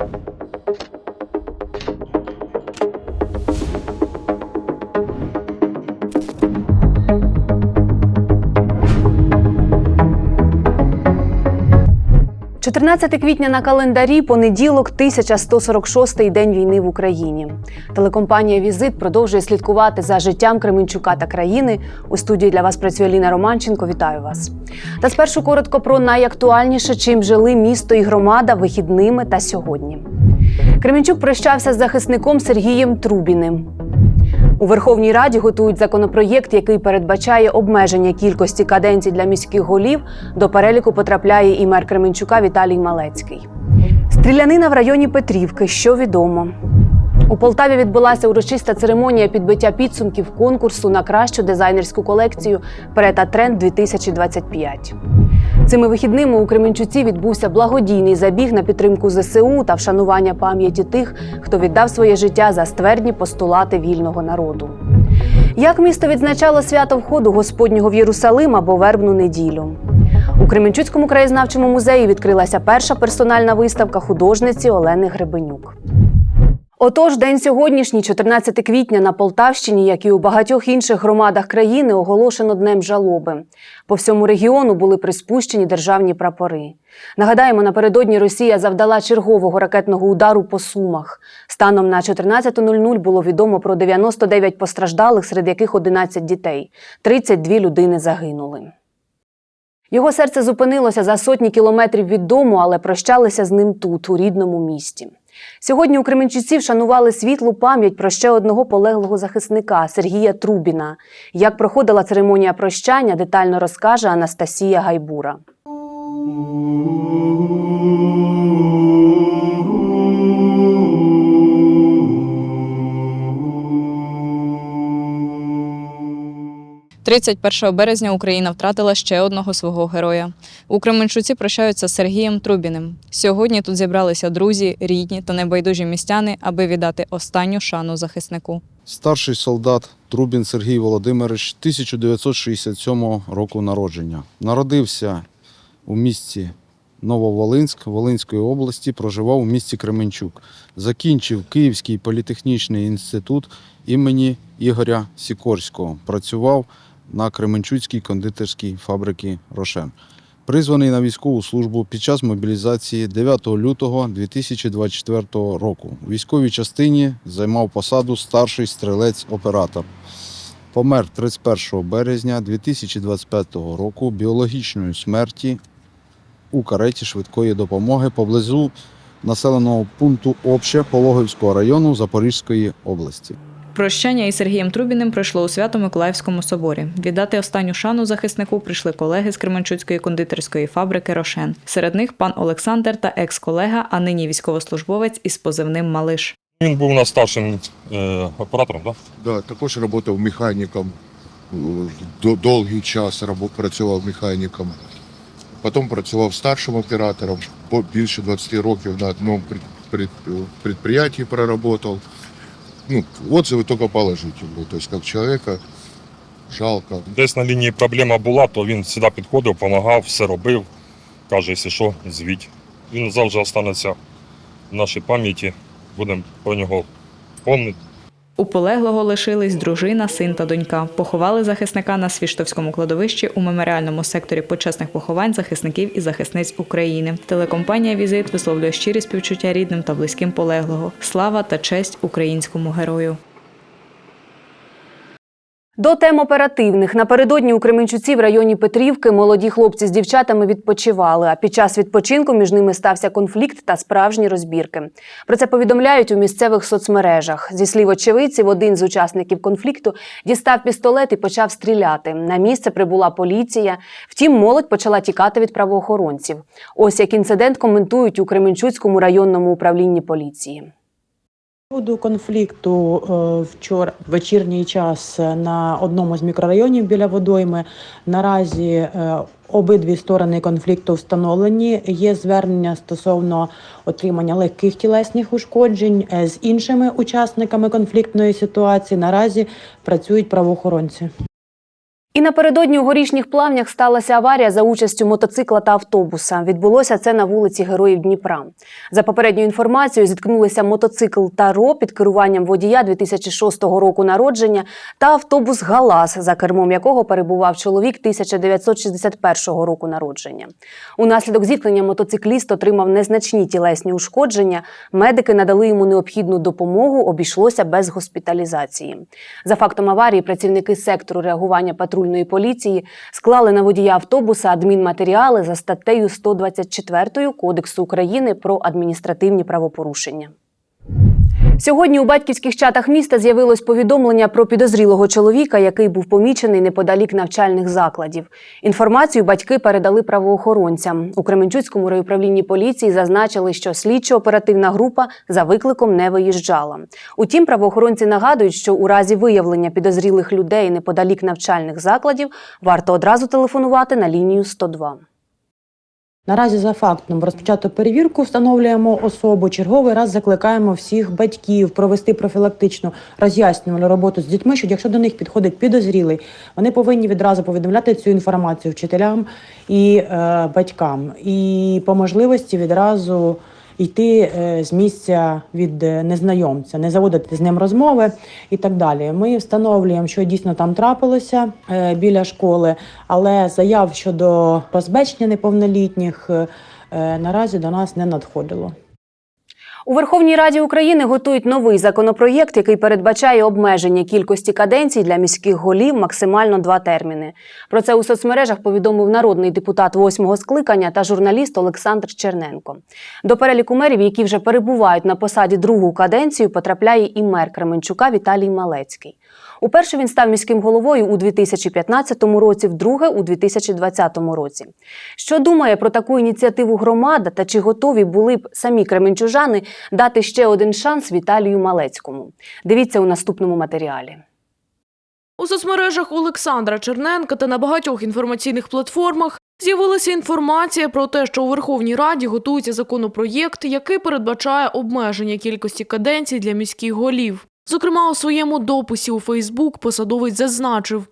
you – 14 квітня на календарі, понеділок, 1146-й день війни в Україні. Телекомпанія Візит продовжує слідкувати за життям Кременчука та країни. У студії для вас працює Ліна Романченко. Вітаю вас. Та спершу коротко про найактуальніше, чим жили місто і громада вихідними та сьогодні. Кременчук прощався з захисником Сергієм Трубіним. У Верховній Раді готують законопроєкт, який передбачає обмеження кількості каденцій для міських голів. До переліку потрапляє і мер Кременчука Віталій Малецький. Стрілянина в районі Петрівки. Що відомо? У Полтаві відбулася урочиста церемонія підбиття підсумків конкурсу на кращу дизайнерську колекцію Прета Тренд 2025. Цими вихідними у Кременчуці відбувся благодійний забіг на підтримку ЗСУ та вшанування пам'яті тих, хто віддав своє життя за ствердні постулати вільного народу. Як місто відзначало свято входу Господнього в Єрусалим або вербну неділю? У Кременчуцькому краєзнавчому музеї відкрилася перша персональна виставка художниці Олени Гребенюк. Отож, день сьогоднішній, 14 квітня, на Полтавщині, як і у багатьох інших громадах країни, оголошено днем жалоби. По всьому регіону були приспущені державні прапори. Нагадаємо, напередодні Росія завдала чергового ракетного удару по Сумах. Станом на 14.00 було відомо про 99 постраждалих, серед яких 11 дітей. 32 людини загинули. Його серце зупинилося за сотні кілометрів від дому, але прощалися з ним тут, у рідному місті. Сьогодні у Кременчуці вшанували світлу пам'ять про ще одного полеглого захисника Сергія Трубіна. Як проходила церемонія прощання, детально розкаже Анастасія Гайбура. – 31 березня Україна втратила ще одного свого героя. У Кременчуці прощаються з Сергієм Трубіним. Сьогодні тут зібралися друзі, рідні та небайдужі містяни, аби віддати останню шану захиснику. Старший солдат Трубін Сергій Володимирович 1967 року народження. Народився у місті Нововолинськ Волинської області, проживав у місті Кременчук. Закінчив Київський політехнічний інститут імені Ігоря Сікорського. Працював на Кременчуцькій кондитерській фабриці Рошен. Призваний на військову службу під час мобілізації 9 лютого 2024 року. У військовій частині займав посаду старший стрілець-оператор. Помер 31 березня 2025 року біологічної смерті у кареті швидкої допомоги поблизу населеного пункту Обще Пологівського району Запорізької області. Прощання із Сергієм Трубіним пройшло у Свято-Миколаївському соборі. Віддати останню шану захиснику прийшли колеги з Кременчуцької кондитерської фабрики Рошен. Серед них пан Олександр та екс-колега, а нині військовослужбовець із позивним Малиш. Він був у нас старшим е, оператором, так? Да, також працював механіком. Довгий час працював механіком. Потім працював старшим оператором. По- Більше 20 років на одному предприятии проработал Ну, отзывы только положительные. То есть как человека жалко. Десь на лінії проблема була, то він завжди підходив, допомагав, все робив. Каже, якщо що, звіть. Він завжди останеться в нашій пам'яті. Будемо про нього пам'ятати. У полеглого лишились дружина, син та донька. Поховали захисника на Свіштовському кладовищі у меморіальному секторі почесних поховань захисників і захисниць України. Телекомпанія Візит висловлює щирі співчуття рідним та близьким полеглого. Слава та честь українському герою. До тем оперативних напередодні у Кременчуці в районі Петрівки молоді хлопці з дівчатами відпочивали. А під час відпочинку між ними стався конфлікт та справжні розбірки. Про це повідомляють у місцевих соцмережах. Зі слів очевидців, один з учасників конфлікту дістав пістолет і почав стріляти. На місце прибула поліція. Втім, молодь почала тікати від правоохоронців. Ось як інцидент коментують у Кременчуцькому районному управлінні поліції. З конфлікту е, вчора вечірній час на одному з мікрорайонів біля водойми. Наразі е, обидві сторони конфлікту встановлені. Є звернення стосовно отримання легких тілесних ушкоджень Е, з іншими учасниками конфліктної ситуації. Наразі працюють правоохоронці. І напередодні у горішніх плавнях сталася аварія за участю мотоцикла та автобуса. Відбулося це на вулиці Героїв Дніпра. За попередньою інформацією, зіткнулися мотоцикл Таро під керуванням водія 2006 року народження та автобус Галас, за кермом якого перебував чоловік 1961 року народження. Унаслідок зіткнення мотоцикліст отримав незначні тілесні ушкодження. Медики надали йому необхідну допомогу, обійшлося без госпіталізації. За фактом аварії працівники сектору реагування патрульної поліції склали на водія автобуса адмінматеріали за статтею 124 Кодексу України про адміністративні правопорушення. Сьогодні у батьківських чатах міста з'явилось повідомлення про підозрілого чоловіка, який був помічений неподалік навчальних закладів. Інформацію батьки передали правоохоронцям. У Кременчуцькому райуправлінні поліції зазначили, що слідчо-оперативна група за викликом не виїжджала. Утім, правоохоронці нагадують, що у разі виявлення підозрілих людей неподалік навчальних закладів варто одразу телефонувати на лінію 102. Наразі за фактом розпочато перевірку, встановлюємо особу. Черговий раз закликаємо всіх батьків провести профілактичну роз'яснювальну роботу з дітьми, що якщо до них підходить підозрілий, вони повинні відразу повідомляти цю інформацію вчителям і е, батькам, і по можливості відразу йти е, з місця від е, незнайомця, не заводити з ним розмови і так далі. Ми встановлюємо, що дійсно там трапилося е, біля школи, але заяв щодо позбачення неповнолітніх наразі до нас не надходило. У Верховній Раді України готують новий законопроєкт, який передбачає обмеження кількості каденцій для міських голів максимально два терміни. Про це у соцмережах повідомив народний депутат восьмого скликання та журналіст Олександр Черненко. До переліку мерів, які вже перебувають на посаді другу каденцію, потрапляє і мер Кременчука Віталій Малецький. Уперше він став міським головою у 2015 році, вдруге у 2020 році. Що думає про таку ініціативу громада та чи готові були б самі кременчужани дати ще один шанс Віталію Малецькому? Дивіться у наступному матеріалі. У соцмережах Олександра Черненка та на багатьох інформаційних платформах з'явилася інформація про те, що у Верховній Раді готується законопроєкт, який передбачає обмеження кількості каденцій для міських голів. Зокрема, у своєму дописі у Фейсбук посадовець зазначив,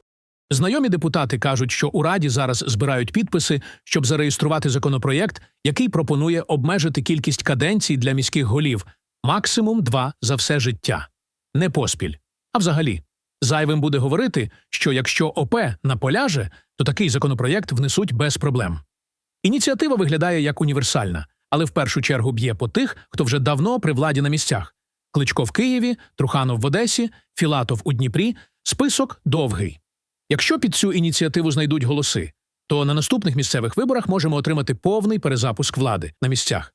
Знайомі депутати кажуть, що у Раді зараз збирають підписи, щоб зареєструвати законопроєкт, який пропонує обмежити кількість каденцій для міських голів максимум два за все життя. Не поспіль. А взагалі, зайвим буде говорити, що якщо ОП наполяже, то такий законопроєкт внесуть без проблем. Ініціатива виглядає як універсальна, але в першу чергу б'є по тих, хто вже давно при владі на місцях. Кличко в Києві, Труханов в Одесі, Філатов у Дніпрі. Список довгий. Якщо під цю ініціативу знайдуть голоси, то на наступних місцевих виборах можемо отримати повний перезапуск влади на місцях.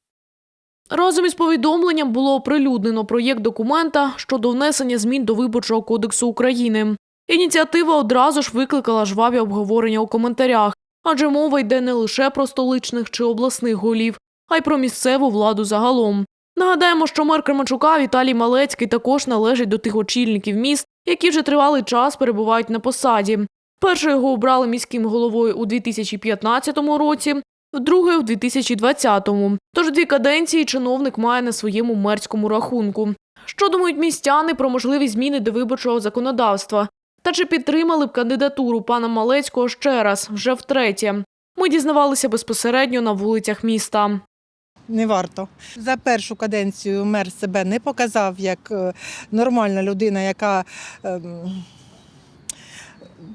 Разом із повідомленням було оприлюднено проєкт документа щодо внесення змін до Виборчого кодексу України. Ініціатива одразу ж викликала жваві обговорення у коментарях, адже мова йде не лише про столичних чи обласних голів, а й про місцеву владу загалом. Нагадаємо, що мер Кременчука Віталій Малецький також належить до тих очільників міст, які вже тривалий час перебувають на посаді. Перше його обрали міським головою у 2015 році, вдруге у 2020-му. Тож дві каденції чиновник має на своєму мерському рахунку. Що думають містяни про можливі зміни до виборчого законодавства? Та чи підтримали б кандидатуру пана Малецького ще раз, вже втретє? Ми дізнавалися безпосередньо на вулицях міста. Не варто. За першу каденцію мер себе не показав як е, нормальна людина, яка ем,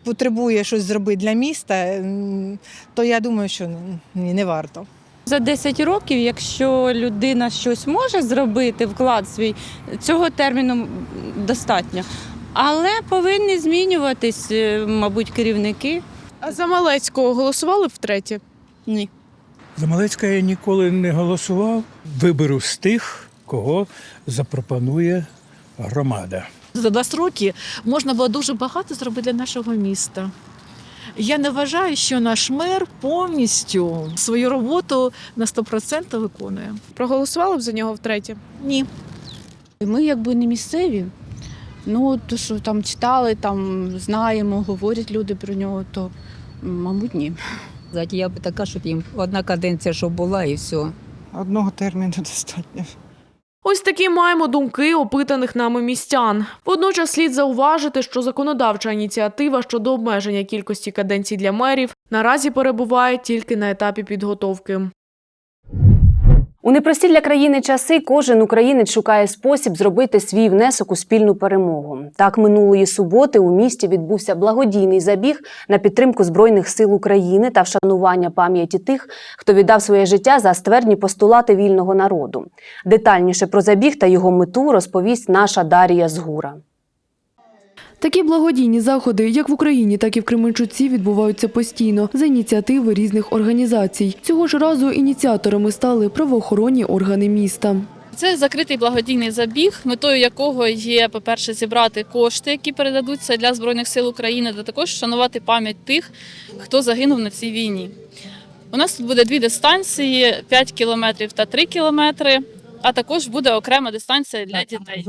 потребує щось зробити для міста, ем, то я думаю, що ні, не варто. За 10 років, якщо людина щось може зробити, вклад свій, цього терміну достатньо. Але повинні змінюватись, е, мабуть, керівники. А за Малецького голосували втретє? Ні. За Малецька я ніколи не голосував. Виберу з тих, кого запропонує громада. За 20 років можна було дуже багато зробити для нашого міста. Я не вважаю, що наш мер повністю свою роботу на 100% виконує. Проголосували б за нього втретє? Ні. Ми якби не місцеві. Ну, то, що там читали, там знаємо, говорять люди про нього, то, мабуть, ні. Я б така, щоб їм одна каденція, щоб була, і все. Одного терміну достатньо. Ось такі маємо думки опитаних нами містян. Водночас слід зауважити, що законодавча ініціатива щодо обмеження кількості каденцій для мерів наразі перебуває тільки на етапі підготовки. У непрості для країни часи кожен українець шукає спосіб зробити свій внесок у спільну перемогу. Так минулої суботи у місті відбувся благодійний забіг на підтримку збройних сил України та вшанування пам'яті тих, хто віддав своє життя за ствердні постулати вільного народу. Детальніше про забіг та його мету розповість наша Дарія Згура. Такі благодійні заходи, як в Україні, так і в Кременчуці, відбуваються постійно за ініціативи різних організацій. Цього ж разу ініціаторами стали правоохоронні органи міста. Це закритий благодійний забіг, метою якого є, по-перше, зібрати кошти, які передадуться для Збройних сил України, та також вшанувати пам'ять тих, хто загинув на цій війні. У нас тут буде дві дистанції: 5 кілометрів та 3 кілометри. А також буде окрема дистанція для дітей.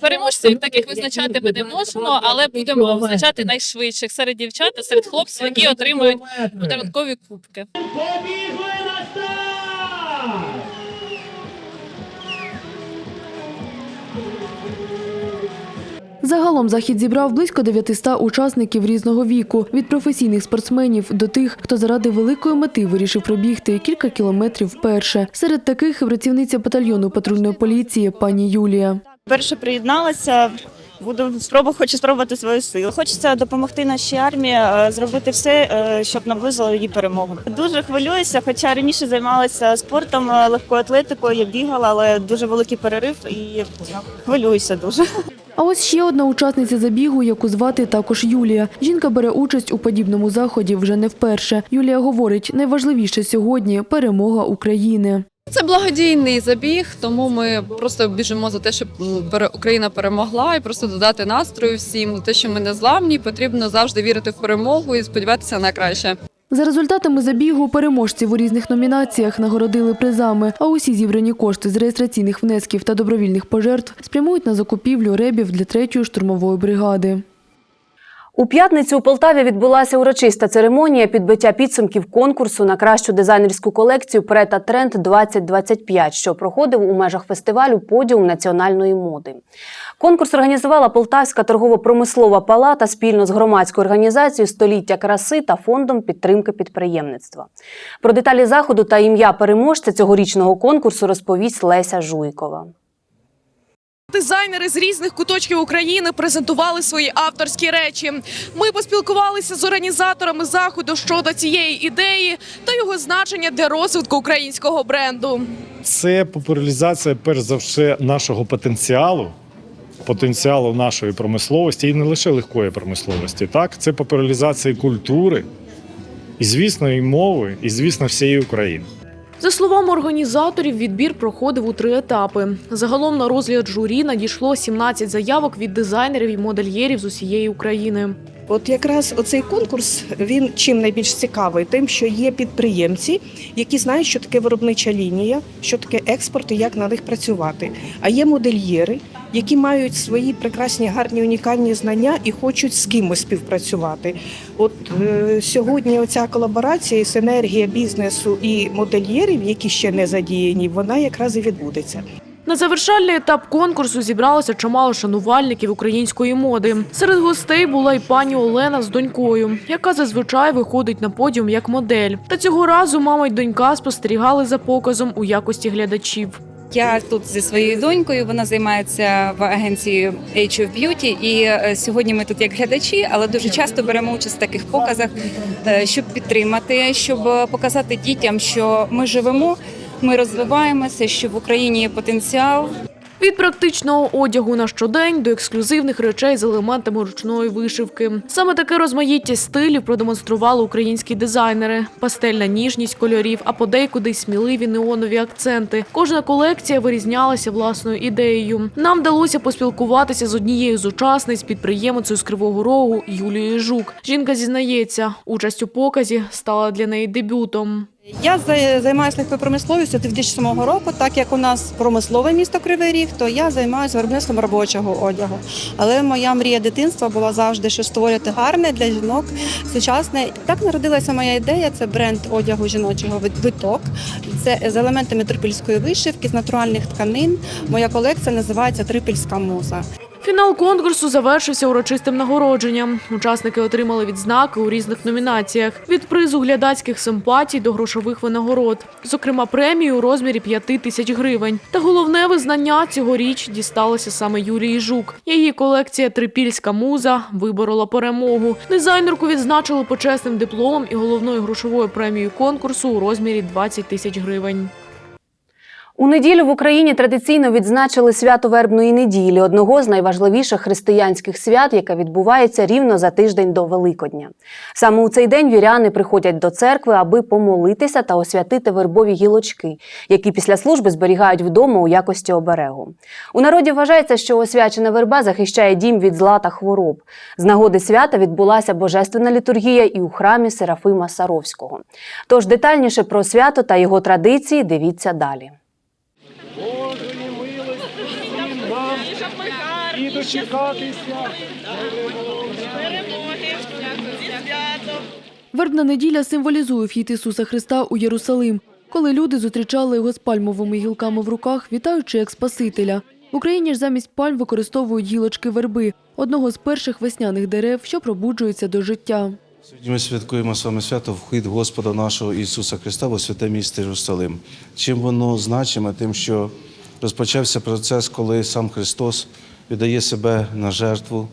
Переможців таких визначати ми не можемо, але будемо визначати найшвидших серед дівчат та серед хлопців, які отримують додаткові кубки. Загалом захід зібрав близько 900 учасників різного віку від професійних спортсменів до тих, хто заради великої мети вирішив пробігти кілька кілометрів вперше. Серед таких працівниця батальйону патрульної поліції пані Юлія. Перше приєдналася. Буду спробу, хочу спробувати свою силу. Хочеться допомогти нашій армії, е, зробити все, е, щоб наблизило її перемогу. Дуже хвилююся, хоча раніше займалася спортом, е, легкою атлетикою, я бігала, але дуже великий перерив і хвилююся дуже. А ось ще одна учасниця забігу, яку звати також Юлія. Жінка бере участь у подібному заході вже не вперше. Юлія говорить, найважливіше сьогодні перемога України. Це благодійний забіг, тому ми просто біжимо за те, щоб Україна перемогла, і просто додати настрою всім, те, що ми не зламні, потрібно завжди вірити в перемогу і сподіватися на краще. За результатами забігу переможців у різних номінаціях нагородили призами, а усі зібрані кошти з реєстраційних внесків та добровільних пожертв спрямують на закупівлю ребів для третьої штурмової бригади. У п'ятницю у Полтаві відбулася урочиста церемонія підбиття підсумків конкурсу на кращу дизайнерську колекцію Прета Тренд 2025, що проходив у межах фестивалю Подіум національної моди. Конкурс організувала Полтавська торгово-промислова палата спільно з громадською організацією Століття краси та фондом підтримки підприємництва. Про деталі заходу та ім'я переможця цьогорічного конкурсу розповість Леся Жуйкова. Дизайнери з різних куточків України презентували свої авторські речі. Ми поспілкувалися з організаторами заходу щодо цієї ідеї та його значення для розвитку українського бренду. Це популяризація, перш за все, нашого потенціалу, потенціалу нашої промисловості і не лише легкої промисловості. Так, це популяризація культури, і, звісно, і мови, і, звісно, всієї України. За словами організаторів, відбір проходив у три етапи. Загалом на розгляд журі надійшло 17 заявок від дизайнерів і модельєрів з усієї України. От якраз оцей конкурс він чим найбільш цікавий, тим, що є підприємці, які знають, що таке виробнича лінія, що таке експорт і як на них працювати. А є модельєри, які мають свої прекрасні, гарні, унікальні знання і хочуть з кимось співпрацювати. От е, сьогодні оця колаборація, синергія бізнесу і модельєрів, які ще не задіяні, вона якраз і відбудеться. На завершальний етап конкурсу зібралося чимало шанувальників української моди. Серед гостей була й пані Олена з донькою, яка зазвичай виходить на подіум як модель. Та цього разу мама й донька спостерігали за показом у якості глядачів. Я тут зі своєю донькою. Вона займається в агенції Age of Beauty. І е, сьогодні ми тут як глядачі, але дуже часто беремо участь в таких показах, е, щоб підтримати, щоб показати дітям, що ми живемо, ми розвиваємося, що в Україні є потенціал. Від практичного одягу на щодень до ексклюзивних речей з елементами ручної вишивки. Саме таке розмаїття стилів продемонстрували українські дизайнери: пастельна ніжність кольорів, а подейкуди й сміливі неонові акценти. Кожна колекція вирізнялася власною ідеєю. Нам вдалося поспілкуватися з однією з учасниць підприємицею з Кривого Рогу Юлією Жук. Жінка зізнається, участь у показі стала для неї дебютом. Я займаюся легкою промисловістю 2007 року, так як у нас промислове місто Кривий Ріг, то я займаюся виробництвом робочого одягу. Але моя мрія дитинства була завжди, що створювати гарне для жінок сучасне. Так народилася моя ідея. Це бренд одягу жіночого виток. Це з елементами трипільської вишивки, з натуральних тканин. Моя колекція називається Трипільська муза. Фінал конкурсу завершився урочистим нагородженням. Учасники отримали відзнаки у різних номінаціях від призу глядацьких симпатій до грошових винагород, зокрема премію у розмірі 5 тисяч гривень. Та головне визнання цьогоріч дісталося саме Юлії Жук. Її колекція Трипільська муза виборола перемогу. Дизайнерку відзначили почесним дипломом і головною грошовою премією конкурсу у розмірі 20 тисяч гривень. У неділю в Україні традиційно відзначили свято вербної неділі, одного з найважливіших християнських свят, яке відбувається рівно за тиждень до Великодня. Саме у цей день віряни приходять до церкви, аби помолитися та освятити вербові гілочки, які після служби зберігають вдома у якості оберегу. У народі вважається, що освячена верба захищає дім від зла та хвороб. З нагоди свята відбулася божественна літургія і у храмі Серафима Саровського. Тож детальніше про свято та його традиції дивіться далі. Дочекатися. Вербна неділя символізує вхід Ісуса Христа у Єрусалим, коли люди зустрічали його з пальмовими гілками в руках, вітаючи як Спасителя. В Україні ж замість пальм використовують гілочки верби, одного з перших весняних дерев, що пробуджується до життя. Сьогодні ми святкуємо з вами свято вхід Господа нашого Ісуса Христа у святе місто Єрусалим. Чим воно значиме? Тим, що розпочався процес, коли сам Христос віддає себе на жертву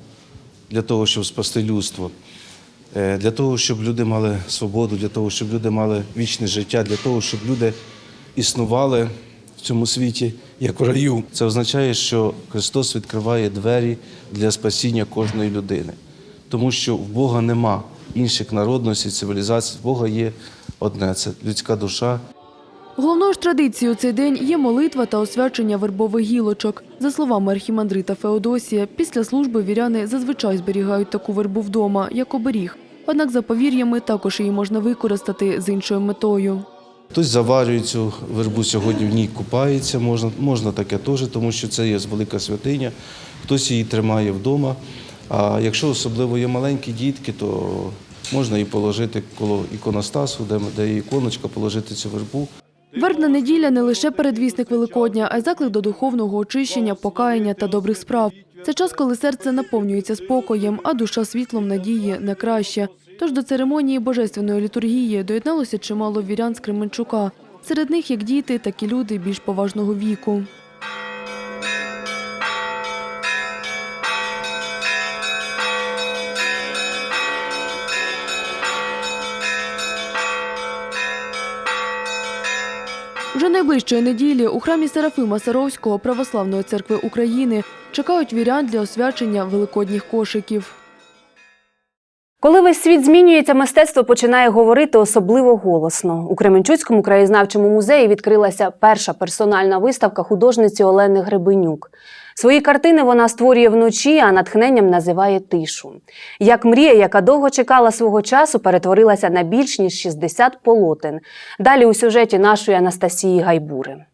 для того, щоб спасти людство, Е, для того, щоб люди мали свободу, для того, щоб люди мали вічне життя, для того, щоб люди існували в цьому світі як в раю. Це означає, що Христос відкриває двері для спасіння кожної людини, тому що в Бога нема інших народностей, цивілізацій. В Бога є одне це людська душа. Головною ж традицією цей день є молитва та освячення вербових гілочок. За словами архімандрита Феодосія, після служби віряни зазвичай зберігають таку вербу вдома, як оберіг. Однак за повір'ями також її можна використати з іншою метою. Хтось заварює цю вербу сьогодні в ній купається, можна, можна таке теж, тому що це є велика святиня. Хтось її тримає вдома. А якщо особливо є маленькі дітки, то можна її положити коло іконостасу, де, де є іконочка, положити цю вербу. Вербна неділя не лише передвісник Великодня, а й заклик до духовного очищення, покаяння та добрих справ. Це час, коли серце наповнюється спокоєм, а душа світлом надії на краще. Тож до церемонії божественної літургії доєдналося чимало вірян з Кременчука. Серед них як діти, так і люди більш поважного віку. Вже найближчої неділі у храмі Серафима Саровського Православної церкви України чекають вірян для освячення великодніх кошиків. Коли весь світ змінюється, мистецтво починає говорити особливо голосно. У Кременчуцькому краєзнавчому музеї відкрилася перша персональна виставка художниці Олени Гребенюк. Свої картини вона створює вночі, а натхненням називає тишу. Як мрія, яка довго чекала свого часу, перетворилася на більш ніж 60 полотен. Далі у сюжеті нашої Анастасії Гайбури.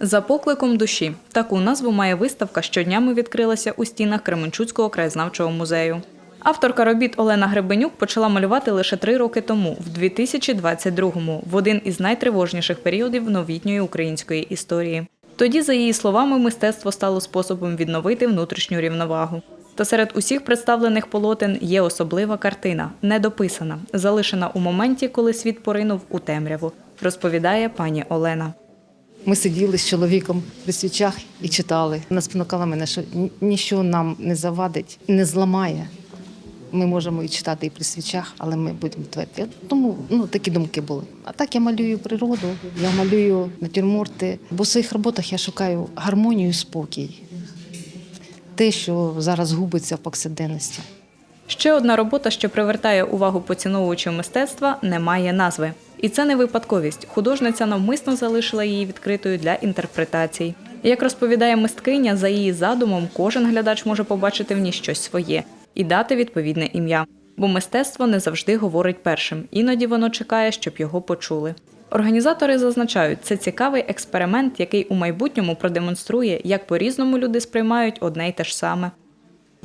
За покликом душі таку назву має виставка, що днями відкрилася у стінах Кременчуцького краєзнавчого музею. Авторка робіт Олена Гребенюк почала малювати лише три роки тому, в 2022-му, в один із найтривожніших періодів новітньої української історії. Тоді, за її словами, мистецтво стало способом відновити внутрішню рівновагу. Та серед усіх представлених полотен є особлива картина, недописана, залишена у моменті, коли світ поринув у темряву, розповідає пані Олена. Ми сиділи з чоловіком при свічах і читали. Вона спонукала мене, що нічого нам не завадить, не зламає. Ми можемо і читати і при свічах, але ми будемо тверді. Тому ну, такі думки були. А так я малюю природу, я малюю натюрморти. Бо в своїх роботах я шукаю гармонію спокій. Те, що зараз губиться в повсякденності. Ще одна робота, що привертає увагу поціновувачів мистецтва, не має назви. І це не випадковість. Художниця навмисно залишила її відкритою для інтерпретацій. Як розповідає мисткиня, за її задумом кожен глядач може побачити в ній щось своє і дати відповідне ім'я. Бо мистецтво не завжди говорить першим, іноді воно чекає, щоб його почули. Організатори зазначають, це цікавий експеримент, який у майбутньому продемонструє, як по-різному люди сприймають одне й те ж саме.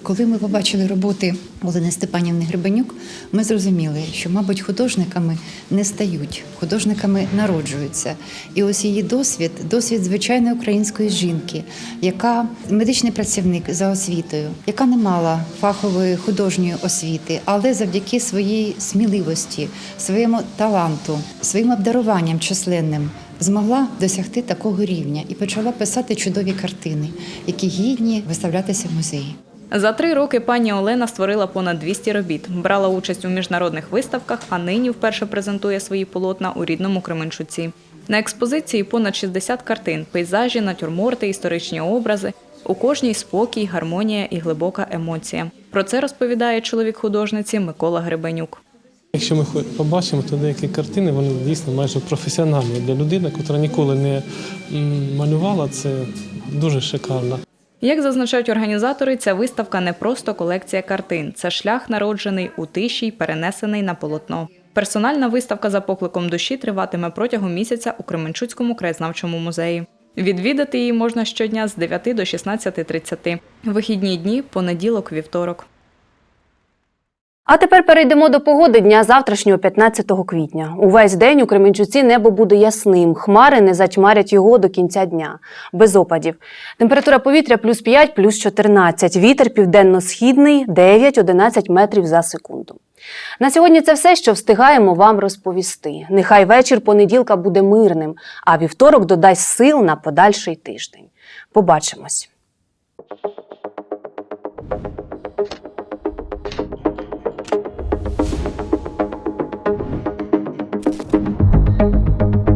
Коли ми побачили роботи Олени Степанівни Гребенюк, ми зрозуміли, що, мабуть, художниками не стають, художниками народжуються. І ось її досвід, досвід звичайної української жінки, яка медичний працівник за освітою, яка не мала фахової художньої освіти, але завдяки своїй сміливості, своєму таланту, своїм обдаруванням численним. Змогла досягти такого рівня і почала писати чудові картини, які гідні виставлятися в музеї. За три роки пані Олена створила понад 200 робіт, брала участь у міжнародних виставках, а нині вперше презентує свої полотна у рідному Кременчуці. На експозиції понад 60 картин, пейзажі, натюрморти, історичні образи. У кожній спокій, гармонія і глибока емоція. Про це розповідає чоловік художниці Микола Гребенюк. Якщо ми побачимо, то деякі картини вони дійсно майже професіональні. Для людини, яка ніколи не малювала, це дуже шикарно. Як зазначають організатори, ця виставка не просто колекція картин, це шлях народжений у тиші й перенесений на полотно. Персональна виставка за покликом душі триватиме протягом місяця у Кременчуцькому краєзнавчому музеї. Відвідати її можна щодня з 9 до 16.30. Вихідні дні понеділок, вівторок. А тепер перейдемо до погоди дня завтрашнього 15 квітня. Увесь день у Кременчуці небо буде ясним. Хмари не затьмарять його до кінця дня. Без опадів. Температура повітря плюс 5, плюс 14. Вітер південно-східний 9-11 метрів за секунду. На сьогодні це все, що встигаємо вам розповісти. Нехай вечір понеділка буде мирним, а вівторок додасть сил на подальший тиждень. Побачимось. Müzik